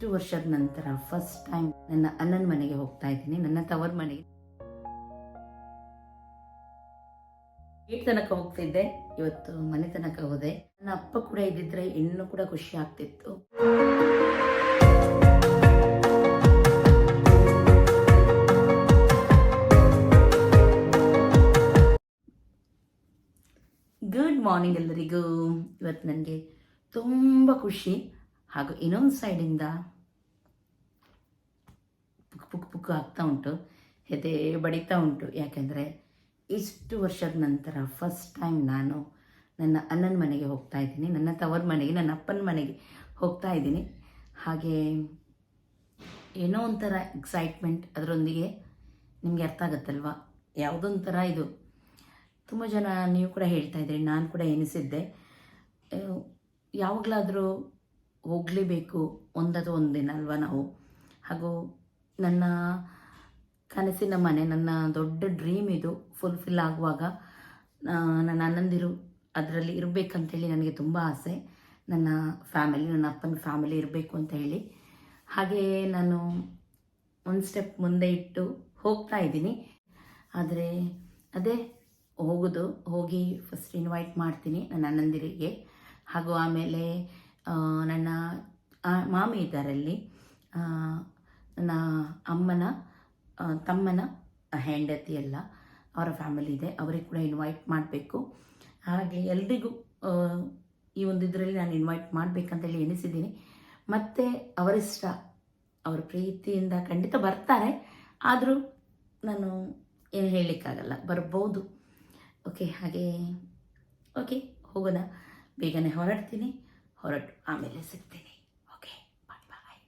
ಇಷ್ಟು ವರ್ಷದ ನಂತರ ಫಸ್ಟ್ ಟೈಮ್ ನನ್ನ ಅಣ್ಣನ ಮನೆಗೆ ಹೋಗ್ತಾ ಇದ್ದೀನಿ, ನನ್ನ ತವರ್ ಮನೆಗೆ. ಗೇಟ್ ತನಕ ಹೋಗ್ತಿದ್ದೆ, ಇವತ್ತು ಮನೆ ತನಕ ಹೋದೆ. ನನ್ನ ಅಪ್ಪ ಕೂಡ ಇದ್ದಿದ್ರೆ ಇನ್ನೂ ಕೂಡ ಖುಷಿ ಆಗ್ತಿತ್ತು. ಗುಡ್ ಮಾರ್ನಿಂಗ್ ಎಲ್ಲರಿಗೂ. ಇವತ್ತು ನನಗೆ ತುಂಬ ಖುಷಿ. ಹಾಗೂ ಇನ್ನೊಂದು ಸೈಡಿಂದ ಪುಕ್ ಪುಕ್ ಪುಕ್ ಆಗ್ತಾ ಉಂಟು ಎದೆ ಬಡಿತಾ ಉಂಟು. ಯಾಕೆಂದರೆ ಇಷ್ಟು ವರ್ಷದ ನಂತರ ಫಸ್ಟ್ ಟೈಮ್ ನಾನು ನನ್ನ ಅಣ್ಣನ ಮನೆಗೆ ಹೋಗ್ತಾ ಇದ್ದೀನಿ, ನನ್ನ ತವರ ಮನೆಗೆ, ನನ್ನ ಅಪ್ಪನ ಮನೆಗೆ ಹೋಗ್ತಾ ಇದ್ದೀನಿ. ಹಾಗೆ ಏನೋ ಒಂಥರ ಎಕ್ಸೈಟ್ಮೆಂಟ್ ಅದರೊಂದಿಗೆ ನಿಮಗೆ ಅರ್ಥ ಆಗುತ್ತಲ್ವಾ? ಯಾವುದೊಂಥರ ಇದು. ತುಂಬ ಜನ ನೀವು ಕೂಡ ಹೇಳ್ತಾ ಇದ್ದೀರಿ ನಾನು ಕೂಡ ಎನಿಸಿದ್ದೆ ಯಾವಾಗಲಾದರೂ ಹೋಗಲೇಬೇಕು ಒಂದದು ಒಂದಿನ ಅಲ್ವಾ ನಾವು? ಹಾಗೂ ನನ್ನ ಕನಸಿನ ಮನೆ, ನನ್ನ ದೊಡ್ಡ ಡ್ರೀಮ್ ಇದು ಫುಲ್ಫಿಲ್ ಆಗುವಾಗ ನನ್ನ ಅಣ್ಣಂದಿರು ಅದರಲ್ಲಿ ಇರಬೇಕಂತೇಳಿ ನನಗೆ ತುಂಬ ಆಸೆ. ನನ್ನ ಫ್ಯಾಮಿಲಿ ನನ್ನ ಅಪ್ಪನ ಫ್ಯಾಮಿಲಿ ಇರಬೇಕು ಅಂತ ಹೇಳಿ. ಹಾಗೆ ನಾನು ಒಂದು ಸ್ಟೆಪ್ ಮುಂದೆ ಇಟ್ಟು ಹೋಗ್ತಾ ಇದ್ದೀನಿ. ಆದರೆ ಅದೇ ಹೋಗೋದು, ಹೋಗಿ ಫಸ್ಟ್ ಇನ್ವೈಟ್ ಮಾಡ್ತೀನಿ ನನ್ನ ಅಣ್ಣಂದಿರಿಗೆ. ಹಾಗೂ ಆಮೇಲೆ ನನ್ನ ಮಾಮಿ ಇದ್ದಾರೆ ನನ್ನ ಅಮ್ಮನ ತಮ್ಮನ ಹೆಂಡತಿ ಎಲ್ಲ ಅವರ ಫ್ಯಾಮಿಲಿ ಇದೆ. ಅವರಿಗೆ ಕೂಡ ಇನ್ವೈಟ್ ಮಾಡಬೇಕು. ಹಾಗೆ ಎಲ್ರಿಗೂ ಈ ಒಂದು ಇದರಲ್ಲಿ ನಾನು ಇನ್ವೈಟ್ ಮಾಡಬೇಕಂತೇಳಿ ಎನಿಸಿದ್ದೀನಿ ಮತ್ತು ಅವರಿಷ್ಟ, ಅವರ ಪ್ರೀತಿಯಿಂದ ಖಂಡಿತ ಬರ್ತಾರೆ. ಆದರೂ ನಾನು ಏನು ಹೇಳಲಿಕ್ಕಾಗಲ್ಲ. ಬರ್ಬೋದು. ಓಕೆ ಹಾಗೆ ಓಕೆ ಹೋಗೋಣ. ಬೇಗನೆ ಹೊರಡ್ತೀನಿ. ಹೊರಟು. ಆಮೇಲೆ ಸಿಗ್ತೀನಿ. Okay bye bye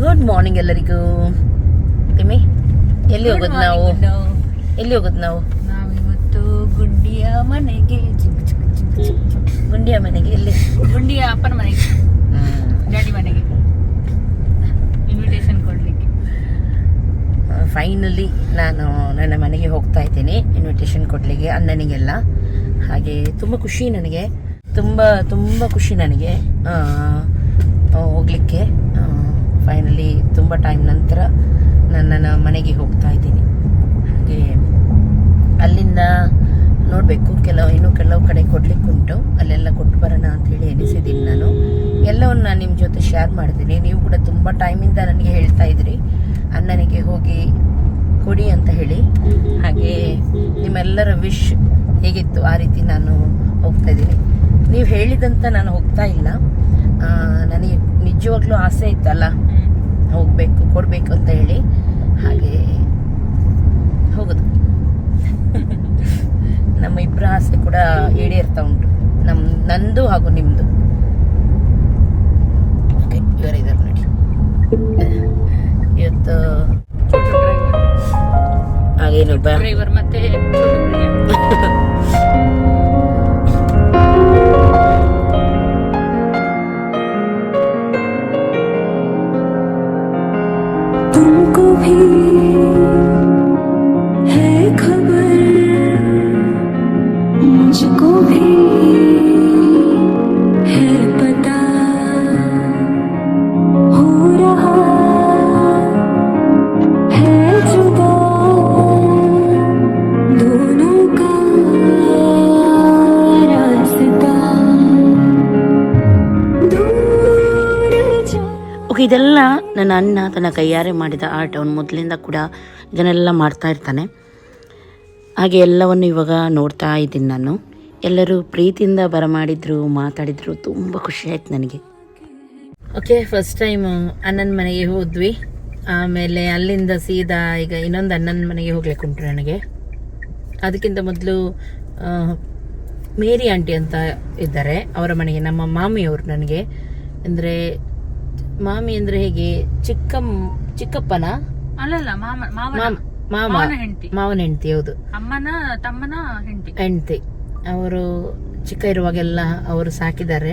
good morning ಎಲ್ಲರಿಗೂ. ತಿಮ್ಮಿ ಎಲ್ಲಿ ಹೋಗೋದು ನಾವು? ಎಲ್ಲಿ ಹೋಗೋದು ನಾವು? ನಾವಿವತ್ತು ಗುಂಡಿಯ ಮನೆಗೆ. ಗುಂಡಿಯ ಮನೆಗೆ ಎಲ್ಲಿ? ಗುಂಡಿಯ ಅಪ್ಪನ ಮನೆಗೆ. ಡ್ಯಾಡಿ ಮನೆಗೆ ಇನ್ವಿಟೇಷನ್ ಕೊಡ್ಲಿಕ್ಕೆ ಫೈನಲಿ ನಾನು ನನ್ನ ಮನೆಗೆ ಹೋಗ್ತಾ ಇದ್ದೀನಿ. ಇನ್ವಿಟೇಷನ್ ಕೊಡಲಿಕ್ಕೆ ಅಣ್ಣನಿಗೆಲ್ಲ. ಹಾಗೆ ತುಂಬ ಖುಷಿ ನನಗೆ. ತುಂಬ ತುಂಬ ಖುಷಿ ನನಗೆ. ಹೋಗ್ಲಿಕ್ಕೆ. ಫೈನಲಿ ತುಂಬ ಟೈಮ್ ನಂತರ ನಾನು ನನ್ನ ಮನೆಗೆ ಹೋಗ್ತಾ ಇದ್ದೀನಿ. ಹಾಗೆ ಅಲ್ಲಿಂದ ನೋಡಬೇಕು. ಕೆಲವು, ಇನ್ನು ಕೆಲವು ಕಡೆ ಕೊಡ್ಲಿಕ್ಕೆ ಉಂಟು. ಅಲ್ಲೆಲ್ಲ ಕೊಟ್ಟು ಬರೋಣ ಅಂತೇಳಿ ಎನಿಸಿದ್ದೀನಿ ನಾನು. ಎಲ್ಲವನ್ನು ನಾನು ನಿಮ್ಮ ಜೊತೆ ಶೇರ್ ಮಾಡಿದ್ದೀನಿ. ನೀವು ಕೂಡ ತುಂಬ ಟೈಮಿಂದ ನನಗೆ ಹೇಳ್ತಾ ಇದ್ರಿ. ಅಣ್ಣನಿಗೆ ಹೋಗಿ ಕೊಡಿ ಅಂತ ಹೇಳಿ. ಹಾಗೆ ನಿಮ್ಮೆಲ್ಲರ ವಿಶ್ ಹೇಗಿತ್ತು? ಆ ರೀತಿ ನಾನು ಹೋಗ್ತಾ ಇದ್ದೀನಿ. ನೀವು ಹೇಳಿದಂತ ನಾನು ಹೋಗ್ತಾ ಇಲ್ಲ. ನನಗೆ ನಿಜವಾಗ್ಲೂ ಆಸೆ ಇತ್ತಲ್ಲ? ಹೋಗಬೇಕು, ಕೊಡಬೇಕು ಅಂತ ಹೇಳಿ. ಹಾಗೆ ಹೋಗೋದು ನಮ್ಮ ಇಬ್ಬರ ಆಸೆ ಕೂಡ ಈಡೇರ್ತಾ ಉಂಟು. ನಮ್ ನಂದು ಹಾಗೂ ನಿಮ್ದು. ಓಕೆ ಹಾಗೇನು ಡ್ರೈವರ್ ಮತ್ತೆ ಇದೆಲ್ಲ ನನ್ನ ಅಣ್ಣ ತನ್ನ ಕೈಯಾರೆ ಮಾಡಿದ ಆರ್ಟ್. ಅವನು ಮೊದಲಿಂದ ಕೂಡ ಇದನ್ನೆಲ್ಲ ಮಾಡ್ತಾ ಇರ್ತಾನೆ. ಹಾಗೆ ಎಲ್ಲವನ್ನು ಇವಾಗ ನೋಡ್ತಾ ಇದ್ದೀನಿ ನಾನು. ಎಲ್ಲರೂ ಪ್ರೀತಿಯಿಂದ ಬರಮಾಡಿದ್ರು, ಮಾತಾಡಿದ್ರು, ತುಂಬ ಖುಷಿ ಆಯ್ತು ನನಗೆ. ಓಕೆ ಫಸ್ಟ್ ಟೈಮ್ ಅಣ್ಣನ ಮನೆಗೆ ಹೋದ್ವಿ. ಆಮೇಲೆ ಅಲ್ಲಿಂದ ಸೀದಾ ಈಗ ಇನ್ನೊಂದು ಅಣ್ಣನ ಮನೆಗೆ ಹೋಗ್ಲಿಕ್ಕೆ ಉಂಟು ನನಗೆ. ಅದಕ್ಕಿಂತ ಮೊದಲು ಮೇರಿ ಆಂಟಿ ಅಂತ ಇದ್ದಾರೆ. ಅವರ ಮನೆಗೆ, ನಮ್ಮ ಮಾಮಿಯವರು ನನಗೆ. ಅಂದರೆ ಮಾಮಿ ಅಂದ್ರೆ ಹೇಗೆ? ಚಿಕ್ಕ ಚಿಕ್ಕಪ್ಪನ? ಅಲ್ಲಲ್ಲ ಮಾಮ ಮಾವನ ಮಾಮ ಮಾಮ. ಮಾವನ ಹೆಂಡತಿ. ಮಾವನ ಹೆಂಡತಿ ಹೌದು. ಅಮ್ಮನ ತಮ್ಮನ ಹೆಂಡತಿ. ಹೆಂಡತಿ. ಅವರು ಚಿಕ್ಕ ಇರುವಾಗೆಲ್ಲ ಅವರು ಸಾಕಿದ್ದಾರೆ.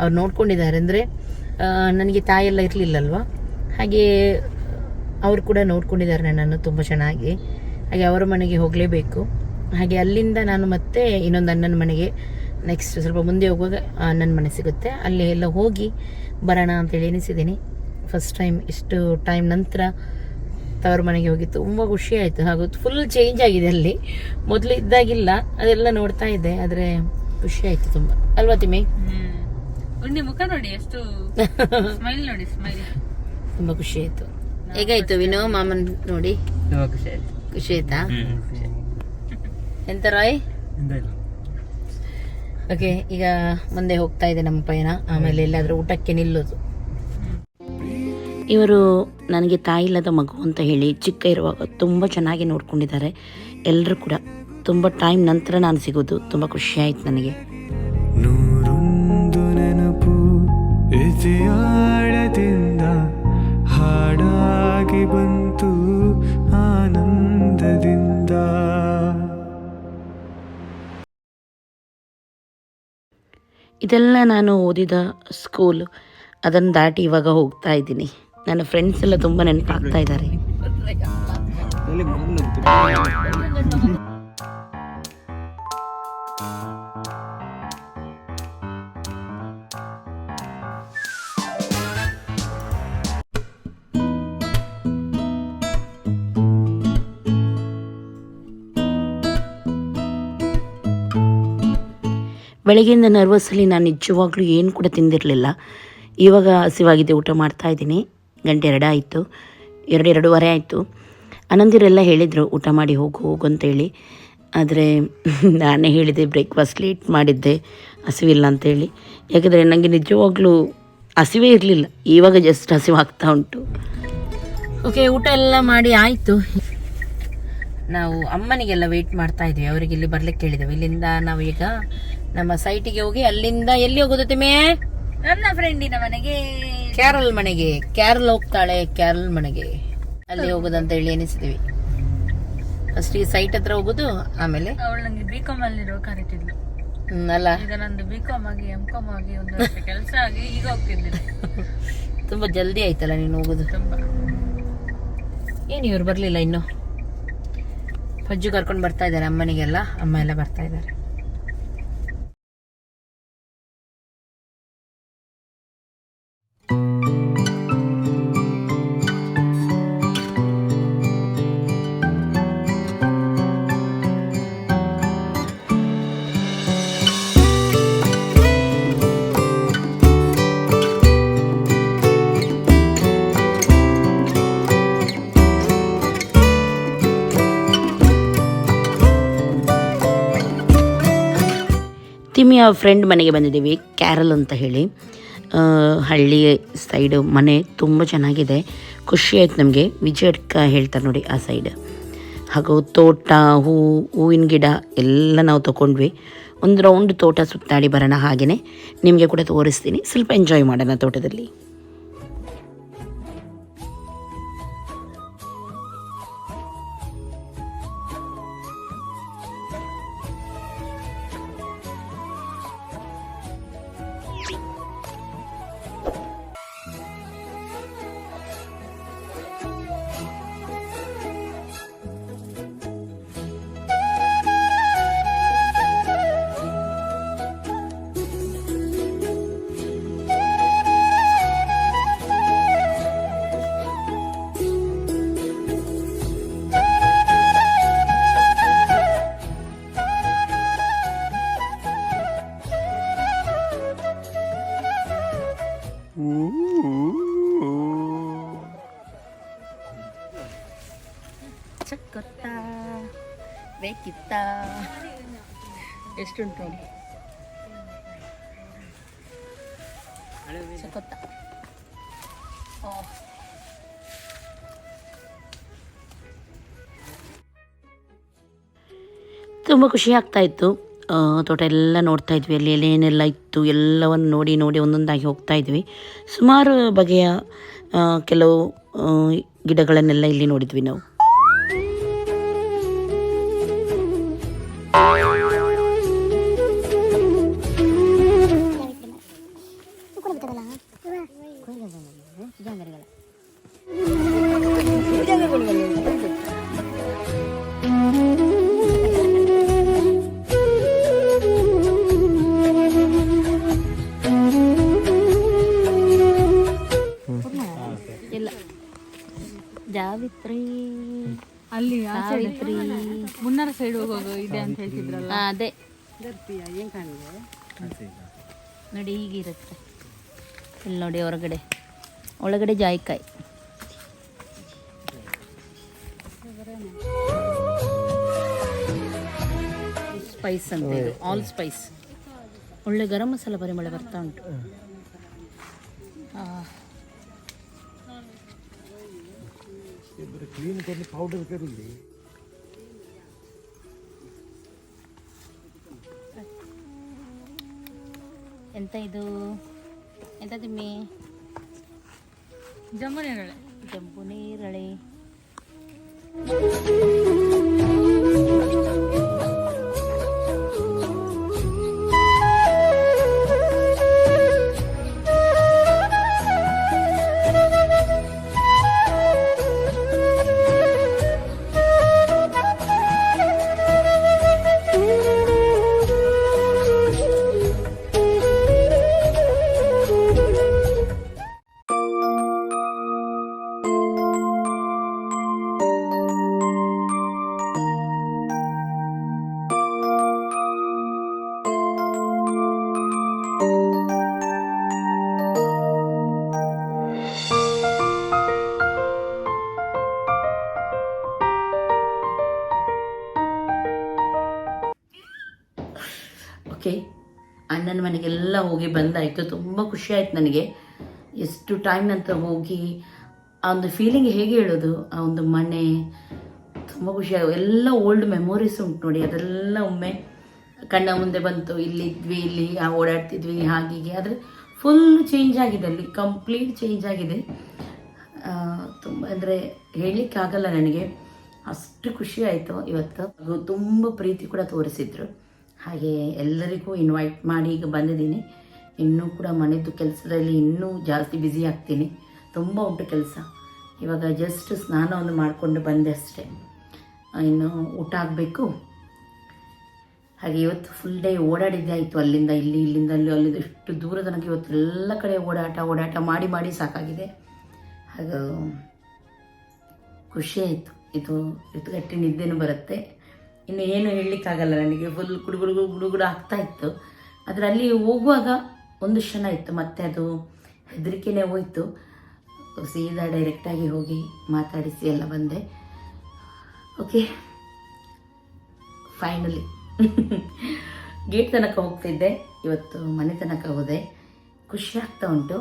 ಅವ್ರು ನೋಡ್ಕೊಂಡಿದ್ದಾರೆ. ಅಂದ್ರೆ ನನಗೆ ತಾಯೆಲ್ಲ ಇರಲಿಲ್ಲಲ್ವಾ? ಹಾಗೆ ಅವರು ಕೂಡ ನೋಡ್ಕೊಂಡಿದ್ದಾರೆ ನನ್ನನ್ನು ತುಂಬ ಚೆನ್ನಾಗಿ. ಹಾಗೆ ಅವರ ಮನೆಗೆ ಹೋಗಲೇಬೇಕು. ಹಾಗೆ ಅಲ್ಲಿಂದ ನಾನು ಮತ್ತೆ ಇನ್ನೊಂದು ಅಣ್ಣನ ಮನೆಗೆ ನೆಕ್ಸ್ಟ್ ಸ್ವಲ್ಪ ಮುಂದೆ ಹೋಗುವಾಗ ನನ್ನ ಮನೆ ಸಿಗುತ್ತೆ. ಅಲ್ಲಿ ಎಲ್ಲ ಹೋಗಿ ಬರೋಣ ಅಂತೇಳಿ ಎನಿಸಿದ್ದೀನಿ ಫಸ್ಟ್ ಟೈಮ್ ಇಷ್ಟು ಟೈಮ್ ನಂತರ ತವ್ರ ಮನೆಗೆ ಹೋಗಿ ತುಂಬ ಖುಷಿ ಆಯಿತು. ಹಾಗೂ ಫುಲ್ ಚೇಂಜ್ ಆಗಿದೆ ಅಲ್ಲಿ. ಮೊದಲು ಇದ್ದಾಗಿಲ್ಲ ಅದೆಲ್ಲ ನೋಡ್ತಾ ಇದ್ದೆ ಆದರೆ ಖುಷಿ ಆಯಿತು ತುಂಬ. ಅಲ್ವಾ ತಿಮ್ಮಿ ಉಂಡಿ ಮುಖ ನೋಡಿ ಎಷ್ಟು ಸ್ಮೈಲ್ ನೋಡಿ ಸ್ಮೈಲ್ ತುಂಬ ಖುಷಿ ಆಯಿತು. ಹೇಗಾಯ್ತು ವಿನೋ ಮಾಮನ್ ನೋಡಿ? ತುಂಬಾ ಖುಷಿ ಆಯ್ತು. ಖುಷಿ ಆಯ್ತಾ? ಖುಷಿ ಆಯ್ತು. ಎಂತ ರಾಯ್? ಎಂತ ಇಲ್ಲ. ಓಕೆ ಈಗ ಮುಂದೆ ಹೋಗ್ತಾ ಇದೆ ನಮ್ಮ ಪಯಣ. ಆಮೇಲೆ ಎಲ್ಲಾದರೂ ಊಟಕ್ಕೆ ನಿಲ್ಲೋದು. ಇವರು ನನಗೆ ತಾಯಿ ಇಲ್ಲದ ಮಗು ಅಂತ ಹೇಳಿ ಚಿಕ್ಕ ಇರುವಾಗ ತುಂಬ ಚೆನ್ನಾಗಿ ನೋಡ್ಕೊಂಡಿದ್ದಾರೆ. ಎಲ್ಲರೂ ಕೂಡ ತುಂಬ ಟೈಮ್ ನಂತರ ನಾನು ಸಿಗೋದು ತುಂಬ ಖುಷಿ ಆಯ್ತು ನನಗೆ. ನೂರೊಂದು ನೆನಪು ಹಾಡಾಗಿ ಬಂತು ಆನಂದದಿಂದ. ಇದೆಲ್ಲ ನಾನು ಓದಿದ ಸ್ಕೂಲ್ ಅದನ್ನು ದಾಟಿ ಇವಾಗ ಹೋಗ್ತಾ ಇದ್ದೀನಿ. ನನ್ನ ಫ್ರೆಂಡ್ಸ್ ಎಲ್ಲ ತುಂಬ ನೆನಪಾಗ್ತಾ ಇದ್ದಾರೆ. ಬೆಳಗ್ಗೆಯಿಂದ ನರ್ವಸ್ಸಲ್ಲಿ ನಾನು ನಿಜವಾಗ್ಲೂ ಏನು ಕೂಡ ತಿಂದಿರಲಿಲ್ಲ. ಇವಾಗ ಹಸಿವಾಗಿದೆ, ಊಟ ಮಾಡ್ತಾ ಇದ್ದೀನಿ. ಗಂಟೆ ಎರಡು ಆಯಿತು. ಎರಡು, ಎರಡೂವರೆ ಆಯಿತು. ಅನಂದಿರೆಲ್ಲ ಹೇಳಿದರು, ಊಟ ಮಾಡಿ ಹೋಗು ಹೋಗು ಅಂತೇಳಿ ಆದರೆ ನಾನೇ ಹೇಳಿದೆ ಬ್ರೇಕ್ಫಾಸ್ಟ್ ಲೇಟ್ ಮಾಡಿದ್ದೆ, ಹಸಿವಿಲ್ಲ ಅಂತೇಳಿ ಯಾಕಂದರೆ ನನಗೆ ನಿಜವಾಗ್ಲೂ ಹಸಿವೇ ಇರಲಿಲ್ಲ. ಇವಾಗ ಜಸ್ಟ್ ಹಸಿವಾಗ್ತಾ ಉಂಟು. ಓಕೆ ಊಟ ಎಲ್ಲ ಮಾಡಿ ಆಯಿತು. ನಾವು ಅಮ್ಮನಿಗೆಲ್ಲ ವೆಯ್ಟ್ ಮಾಡ್ತಾ ಇದ್ದೀವಿ ಅವರಿಗೆ ಇಲ್ಲಿ ಬರ್ಲಿಕ್ಕೆ ಹೇಳಿದ್ದೇವೆ ಇಲ್ಲಿಂದ ನಾವೀಗ ನಮ್ಮ ಸೈಟಿಗೆ ಹೋಗಿ ಅಲ್ಲಿಂದ ಎಲ್ಲಿ ಹೋಗೋದು ತಿಮ್ಮೆ? ನನ್ನ ಫ್ರೆಂಡಿನ ಮನೆಗೆ. ಕ್ಯಾರಲ್ ಮನೆಗೆ. ಕ್ಯಾರಲ್ ಹೋಗ್ತಾಳೆ ಕ್ಯಾರಲ್ ಮನೆಗೆ. ಅಲ್ಲಿ ಹೋಗೋದಂತ ಹೇಳಿ ಎನಿಸಿದ್ವಿ ಫಸ್ಟ್ ಈ ಸೈಟ್ ಹತ್ರ ಹೋಗುದು ಆಮೇಲೆ? ಅವಳು ನಂಗೆ ಬಿ ಕಾಮ್ ಅಲ್ಲಿರೋ ಕರಿತಿದ್ಲು. ಹ್ಮ್, ಅಲ್ಲ? ಈಗ ನಂದು ಬಿ ಕಾಮ್ ಆಗಿ ಎಂ ಕಾಮ್ ಆಗಿ ಒಂದು ವರ್ಷ ಕೆಲಸ ಆಗಿ ಈಗ ಹೋಗ್ತಿದ್ದೀನಿ. ತುಂಬಾ ಜಲ್ದಿ ಆಯ್ತಲ್ಲ ನೀನು ಹೋಗುದು? ತುಂಬಾ. ಏನು ಇವ್ರು ಬರ್ಲಿಲ್ಲ ಇನ್ನು? ಪಜ್ಜು ಕರ್ಕೊಂಡು ಬರ್ತಾ ಇದ್ದಾರೆ ಅಮ್ಮನಿಗೆಲ್ಲ. ಅಮ್ಮ ಎಲ್ಲ ಬರ್ತಾ ಇದ್ದಾರೆ. ತಿಮ್ಮಿಯ ಫ್ರೆಂಡ್ ಮನೆಗೆ ಬಂದಿದ್ದೀವಿ, ಕ್ಯಾರಲ್ ಅಂತ ಹೇಳಿ. ಹಳ್ಳಿ ಸೈಡು ಮನೆ ತುಂಬ ಚೆನ್ನಾಗಿದೆ. ಖುಷಿ ಆಯ್ತು ನಮಗೆ. ವಿಜಯಡ್ಕ ಹೇಳ್ತಾರೆ ನೋಡಿ ಆ ಸೈಡ್. ಹಾಗೂ ತೋಟ, ಹೂ, ಹೂವಿನ ಗಿಡ ಎಲ್ಲ ನಾವು ತಗೊಂಡ್ವಿ ಒಂದು ರೌಂಡ್ ತೋಟ ಸುತ್ತಾಡಿ ಬರೋಣ ಹಾಗೆಯೇ ನಿಮಗೆ ಕೂಡ ತೋರಿಸ್ತೀನಿ. ಸ್ವಲ್ಪ ಎಂಜಾಯ್ ಮಾಡೋಣ ತೋಟದಲ್ಲಿ. ಬೇಕಿತ್ತ? ಎಷ್ಟುಂಟು ನೋಡಿ. ತುಂಬ ಖುಷಿ ಆಗ್ತಾ ಇತ್ತು. ಆ, ತೋಟ ಎಲ್ಲ ನೋಡ್ತಾ ಇದ್ವಿ. ಅಲ್ಲಿ ಏನೆಲ್ಲ ಇತ್ತು. ಎಲ್ಲವನ್ನು ನೋಡಿ ನೋಡಿ ಒಂದೊಂದಾಗಿ ಹೋಗ್ತಾ ಇದ್ವಿ. ಸುಮಾರು ಬಗೆಯ ಕೆಲವು ಗಿಡಗಳನ್ನೆಲ್ಲ ಇಲ್ಲಿ ನೋಡಿದ್ವಿ ನಾವು. ജാവിത്രീ ಹೋಗೋ ಇದೆ ಅಂತ ಹೇಳ್ತಿದ್ರಲ್ಲ? ಅದೇ. ಏನು ಕಾಣಿದೆ ನೋಡಿ ಹೀಗಿರುತ್ತೆ. ಇಲ್ಲಿ ನೋಡಿ ಹೊರಗಡೆ. ಒಳಗಡೆ ಜಾಯಿಕಾಯಿ. ಸ್ಪೈಸ್ ಅಂತ ಇದು. ಆಲ್ ಸ್ಪೈಸ್ ಒಳ್ಳೆ ಗರಂ ಮಸಾಲ ಪರಿಮಳ ಬರ್ತಾ ಉಂಟು. ಆ, ಕ್ಲೀನ್ ಕೊಡ್ಲಿ ಪೌಡರ್ ಕರೀಲಿ ಎಂತ ಇದು? ಎಂತ ತಿಮ್ಮಿ ಜಮ್ಮನೇರಳೆ ಜಂಬು ನೀರಳೆ ಹೋಗಿ ಬಂದಾಯಿತು. ತುಂಬ ಖುಷಿ ಆಯಿತು ನನಗೆ. ಎಷ್ಟು ಟೈಮ್ ನಂತರ ಹೋಗಿ ಆ ಒಂದು ಫೀಲಿಂಗ್ ಹೇಗೆ ಹೇಳೋದು? ಆ ಒಂದು ಮನೆ ತುಂಬ ಖುಷಿ ಎಲ್ಲ ಓಲ್ಡ್ ಮೆಮೊರೀಸ್ ಉಂಟು ನೋಡಿ. ಅದೆಲ್ಲ ಒಮ್ಮೆ ಕಣ್ಣ ಮುಂದೆ ಬಂತು. ಇಲ್ಲಿದ್ವಿ ಇಲ್ಲಿ ಓಡಾಡ್ತಿದ್ವಿ ಹಾಗೀಗೆ ಆದರೆ ಫುಲ್ ಚೇಂಜ್ ಆಗಿದೆ ಅಲ್ಲಿ ಕಂಪ್ಲೀಟ್ ಚೇಂಜ್ ಆಗಿದೆ. ತುಂಬ ಅಂದರೆ ಹೇಳಲಿಕ್ಕಾಗಲ್ಲ ನನಗೆ. ಅಷ್ಟು ಖುಷಿ ಆಯಿತು ಇವತ್ತು. ತುಂಬ ಪ್ರೀತಿ ಕೂಡ ತೋರಿಸಿದ್ರು. ಹಾಗೆ ಎಲ್ಲರಿಗೂ ಇನ್ವೈಟ್ ಮಾಡಿ ಈಗ ಬಂದಿದ್ದೀನಿ. ಇನ್ನೂ ಕೂಡ ಮನೆದು ಕೆಲಸದಲ್ಲಿ ಇನ್ನೂ ಜಾಸ್ತಿ ಬ್ಯುಸಿ ಆಗ್ತೀನಿ. ತುಂಬ ಉಂಟು ಕೆಲಸ. ಇವಾಗ ಜಸ್ಟ್ ಸ್ನಾನವನ್ನು ಮಾಡಿಕೊಂಡು ಬಂದೆ ಅಷ್ಟೇ. ಇನ್ನು ಊಟ ಆಗಬೇಕು. ಹಾಗೆ ಇವತ್ತು ಫುಲ್ ಡೇ ಓಡಾಡಿದ್ದೆ ಆಯಿತು ಅಲ್ಲಿಂದ ಇಲ್ಲಿ, ಇಲ್ಲಿಂದ ಅಲ್ಲಿ, ಅಲ್ಲಿಂದ ಎಷ್ಟು ದೂರ ತನಕ ಇವತ್ತು ಎಲ್ಲ ಕಡೆ ಓಡಾಟ ಓಡಾಟ ಮಾಡಿ ಮಾಡಿ ಸಾಕಾಗಿದೆ. ಹಾಗೂ ಖುಷಿ ಆಯಿತು. ಇದು ಗಟ್ಟಿ ನಿದ್ದೆನೂ ಬರುತ್ತೆ. ಇನ್ನು ಏನು ಹೇಳಲಿಕ್ಕಾಗಲ್ಲ ನನಗೆ. ಫುಲ್ ಗುಡುಗುಡು ಗುಡುಗುಡು ಆಗ್ತಾ ಇತ್ತು. ಆದರೆ ಅಲ್ಲಿ ಹೋಗುವಾಗ ಒಂದು ಕ್ಷಣ ಇತ್ತು. ಮತ್ತೆ ಅದು ಹೆದರಿಕೆನೇ ಹೋಯಿತು. ಸೀದಾ ಡೈರೆಕ್ಟಾಗಿ ಹೋಗಿ ಮಾತಾಡಿಸಿ ಎಲ್ಲ ಬಂದೆ. ಓಕೆ ಫೈನಲಿ ಗೇಟ್ ತನಕ ಹೋಗ್ತಿದ್ದೆ. ಇವತ್ತು ಮನೆ ತನಕ ಹೋದೆ. ಖುಷಿ ಆಗ್ತಾ ಉಂಟು.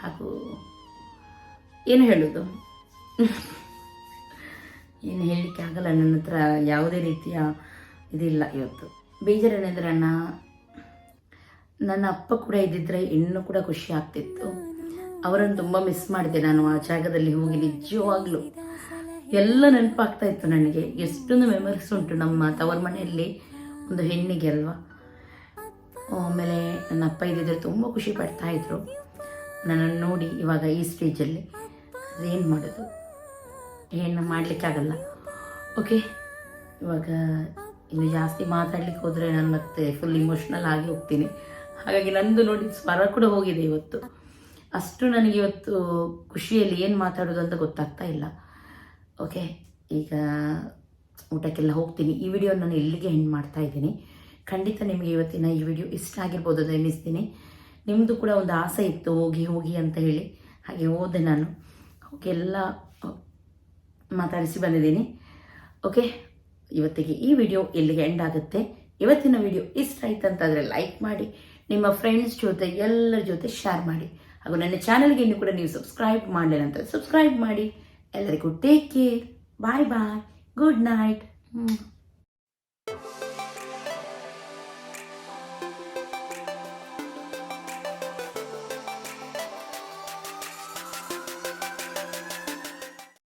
ಹಾಗೂ ಏನು ಹೇಳೋದು? ಏನು ಹೇಳಲಿಕ್ಕೆ ಆಗಲ್ಲ, ನನ್ನ ಹತ್ರ ಯಾವುದೇ ರೀತಿಯ ಇದಿಲ್ಲ ಇವತ್ತು. ಬೇಜಾರೇನೆಂದ್ರೆ ಅಣ್ಣ, ನನ್ನ ಅಪ್ಪ ಕೂಡ ಇದ್ದಿದ್ರೆ ಇನ್ನೂ ಕೂಡ ಖುಷಿ ಆಗ್ತಿತ್ತು. ಅವರನ್ನು ತುಂಬ ಮಿಸ್ ಮಾಡಿದೆ ನಾನು ಆ ಜಾಗದಲ್ಲಿ ಹೋಗಿ ನಿಜವಾಗ್ಲೂ. ಎಲ್ಲ ನೆನಪಾಗ್ತಾ ಇತ್ತು ನನಗೆ. ಎಷ್ಟೊಂದು ಮೆಮರೀಸ್ ಉಂಟು ನಮ್ಮ ತವರ ಮನೆಯಲ್ಲಿ, ಒಂದು ಹೆಣ್ಣಿಗೆ ಅಲ್ವಾ? ಆಮೇಲೆ ನನ್ನ ಅಪ್ಪ ಇದ್ದಿದ್ರೆ ತುಂಬ ಖುಷಿ ಪಡ್ತಾಯಿದ್ರು ನನ್ನನ್ನು ನೋಡಿ ಇವಾಗ ಈ ಸ್ಟೇಜಲ್ಲಿ ಅದೇನು ಮಾಡೋದು? ಏನು ಮಾಡಲಿಕ್ಕಾಗಲ್ಲ. ಓಕೆ ಇವಾಗ ಇನ್ನು ಜಾಸ್ತಿ ಮಾತಾಡ್ಲಿಕ್ಕೆ ಹೋದರೆ ನಾನು ಮತ್ತೆ ಫುಲ್ ಇಮೋಷ್ನಲ್ ಆಗಿ ಹೋಗ್ತೀನಿ. ಹಾಗಾಗಿ ನಂದು ನೋಡಿ ಸ್ವರ ಕೂಡ ಹೋಗಿದೆ ಇವತ್ತು. ಅಷ್ಟು ನನಗೆ ಇವತ್ತು ಖುಷಿಯಲ್ಲಿ ಏನು ಮಾತಾಡೋದು ಅಂತ ಗೊತ್ತಾಗ್ತಾ ಇಲ್ಲ. ಓಕೆ ಈಗ ಊಟಕ್ಕೆಲ್ಲ ಹೋಗ್ತೀನಿ. ಈ ವಿಡಿಯೋ ನಾನು ಇಲ್ಲಿಗೆ ಹೆಣ್ಣು ಮಾಡ್ತಾ ಇದ್ದೀನಿ. ಖಂಡಿತ ನಿಮಗೆ ಇವತ್ತಿನ ಈ ವಿಡಿಯೋ ಇಷ್ಟ ಆಗಿರ್ಬೋದು ಅಂತ ಎನಿಸ್ತೀನಿ ನಿಮ್ಮದು ಕೂಡ ಒಂದು ಆಸೆ ಇತ್ತು, ಹೋಗಿ ಹೋಗಿ ಅಂತ ಹೇಳಿ. ಹಾಗೆ ಹೋದೆ ನಾನು. ಹೋಗಿ ಎಲ್ಲ ಮಾತಾಡಿಸಿ ಬಂದಿದ್ದೀನಿ. ಓಕೆ ಇವತ್ತಿಗೆ ಈ ವಿಡಿಯೋ ಇಲ್ಲಿಗೆ ಎಂಡ್ ಆಗುತ್ತೆ. ಇವತ್ತಿನ ವಿಡಿಯೋ ಇಷ್ಟ ಆಯ್ತು ಅಂತಂದರೆ ಲೈಕ್ ಮಾಡಿ, ನಿಮ್ಮ ಫ್ರೆಂಡ್ಸ್ ಜೊತೆ, ಎಲ್ಲರ ಜೊತೆ ಶೇರ್ ಮಾಡಿ. ಹಾಗೂ ನನ್ನ ಚಾನಲ್ಗೆ ಇನ್ನು ಕೂಡ ನೀವು ಸಬ್ಸ್ಕ್ರೈಬ್ ಮಾಡಲಿಲ್ಲ ಅಂತ ಸಬ್ಸ್ಕ್ರೈಬ್ ಮಾಡಿ. ಎಲ್ಲರಿಗೂ take care bye bye good night